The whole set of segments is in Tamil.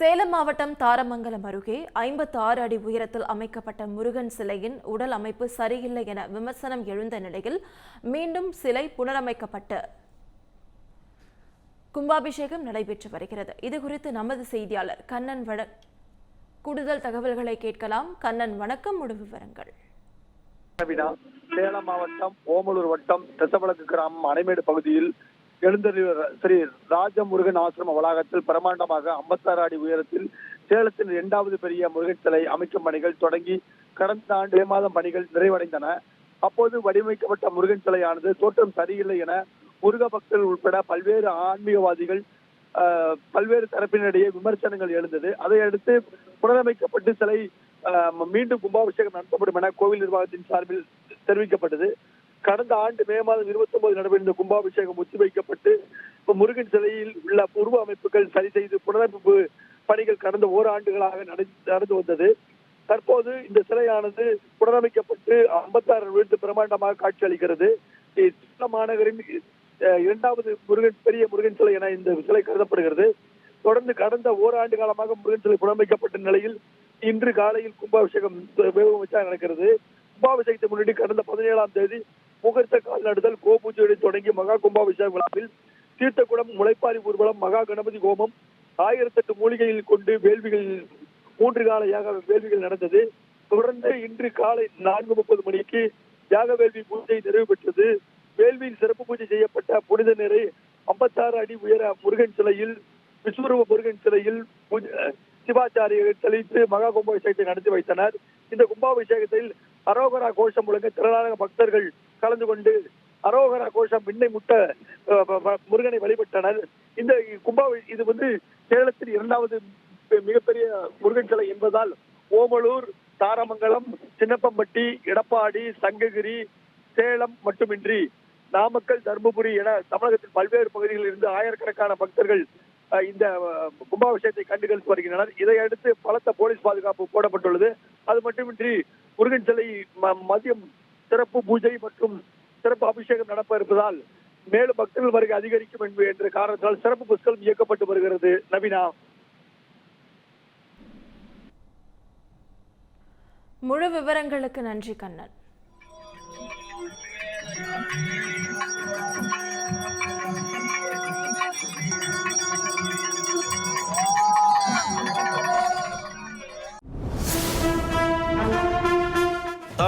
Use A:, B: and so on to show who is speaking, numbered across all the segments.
A: சேலம் மாவட்டம் தாரமங்கலம் அருகே ஐம்பத்தி ஆறு அடி உயரத்தில் அமைக்கப்பட்ட முருகன் சிலையின் உடல் அமைப்பு சரியில்லை என விமர்சனம் எழுந்த நிலையில் மீண்டும் சிலை புனரமைக்கப்பட்டு கும்பாபிஷேகம் நடைபெற்று வருகிறது. இது குறித்து நமது செய்தியாளர் கண்ணன் வட கூடுதல் தகவல்களை கேட்கலாம். கண்ணன் வணக்கம். முழு விவரங்கள்.
B: சேலம் மாவட்டம் ஓமலூர் வட்டம் தெசவளக்கு கிராமம் அணைமேடு பகுதியில் எழுந்தருளிய ஸ்ரீ ராஜமுருகன் ஆசிரம வளாகத்தில் பிரமாண்டமாக 56 அடி உயரத்தில் சேலத்தின் இரண்டாவது பெரிய முருகன் சிலை அமைக்கும் பணிகள் தொடங்கி கடந்த ஆண்டு மே மாதம் பணிகள் நிறைவடைந்தன. அப்போது வடிவமைக்கப்பட்ட முருகன் சிலையானது தோற்றம் சரியில்லை என முருக பக்தர்கள் உட்பட பல்வேறு ஆன்மீகவாதிகள் பல்வேறு தரப்பினரிடையே விமர்சனங்கள் எழுந்தது. அதையடுத்து புனரமைக்கப்பட்டு சிலை மீண்டும் கும்பாபிஷேகம் நடத்தப்படும் என கோவில் நிர்வாகத்தின் சார்பில் தெரிவிக்கப்பட்டது. கடந்த ஆண்டு மே மாதம் இருபத்தி ஒன்பது நடைபெற்ற கும்பாபிஷேகம் ஒத்திவைக்கப்பட்டு இப்ப முருகன் சிலையில் உள்ள உருவ அமைப்புகள் சரி செய்து புனரமைப்பு பணிகள் கடந்த ஓராண்டுகளாக நடந்து நடந்து வந்தது. தற்போது இந்த சிலையானது புனரமைக்கப்பட்டு ஐம்பத்தாறு விழுந்து பிரமாண்டமாக காட்சி அளிக்கிறது. மாநகரின் இரண்டாவது முருகன் பெரிய முருகன் சிலை என இந்த சிலை கருதப்படுகிறது. தொடர்ந்து கடந்த ஓராண்டு காலமாக முருகன் சிலை புனரமைக்கப்பட்ட நிலையில் இன்று காலையில் கும்பாபிஷேகம் வெகுமதியாக நடக்கிறது. கும்பாபிஷேகத்தை முன்னிட்டு கடந்த பதினேழாம் தேதி முகூர்த்த கால் நடுதல் கோபூஜையுடன் தொடங்கி மகா கும்பாபிஷேக விழாவில் தீர்த்தக்குடம் முளைப்பாரி ஊர்வலம் மகா கணபதி கோபம் ஆயிரத்தெட்டு மூலிகையில் கொண்டு வேள்விகள் மூன்று கால யாக வேள்விகள் நடந்தது. தொடர்ந்து இன்று காலை நான்கு முப்பது மணிக்கு யாக வேள்வி பூஜை நிறைவு பெற்றது. வேள்வியில் சிறப்பு பூஜை செய்யப்பட்ட புனித நிறை ஐம்பத்தாறு அடி உயர முருகன் சிலையில் விஸ்வரூப முருகன் சிலையில் சிவாச்சாரியர்கள் தெளித்து மகா கும்பாபிஷேகத்தை நடத்தி வைத்தனர். இந்த கும்பாபிஷேகத்தில் அரோகரா கோஷம் முழங்க திரளான பக்தர்கள் கலந்து கொண்டு அரோகரா கோஷம் விண்ணை முட்ட முருகனை வழிபட்டனர். இந்த கும்பாபி இது வந்து சேலத்தில் இரண்டாவது பெ- மிகப்பெரிய முருகன் சிலை என்பதால் ஓமலூர் தாரமங்கலம் சின்னப்பம்பட்டி எடப்பாடி சங்ககிரி சேலம் மட்டுமின்றி நாமக்கல் தருமபுரி என தமிழகத்தின் பல்வேறு பகுதிகளில் இருந்து ஆயிரக்கணக்கான பக்தர்கள் இந்த கும்பாபிஷேகத்தை கண்டுகளித்து வருகின்றனர். இதையடுத்து பலத்த போலீஸ் பாதுகாப்பு போடப்பட்டுள்ளது. அது மட்டுமின்றி முருகன் சிலை ம- மதியம் சிறப்பு பூஜை மற்றும் சிறப்பு அபிஷேகம் நடப்ப இருப்பதால் மேலும் பக்தர்கள் வருகை அதிகரிக்கும் என்ற காரணத்தால் சிறப்பு புஸ்தகம் இயக்கப்பட்டு வருகிறது. நவீனா.
A: முழு விவரங்களுக்கு நன்றி கண்ணன்.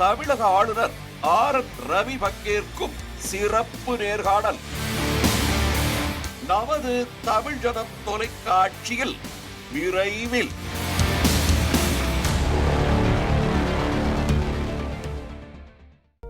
C: தமிழக ஆளுநர் ஆர் என் ரவி பங்கேற்கும் சிறப்பு நேர்காணல். நமது தமிழ் ஜனம் தொலைக்காட்சியில் விரைவில்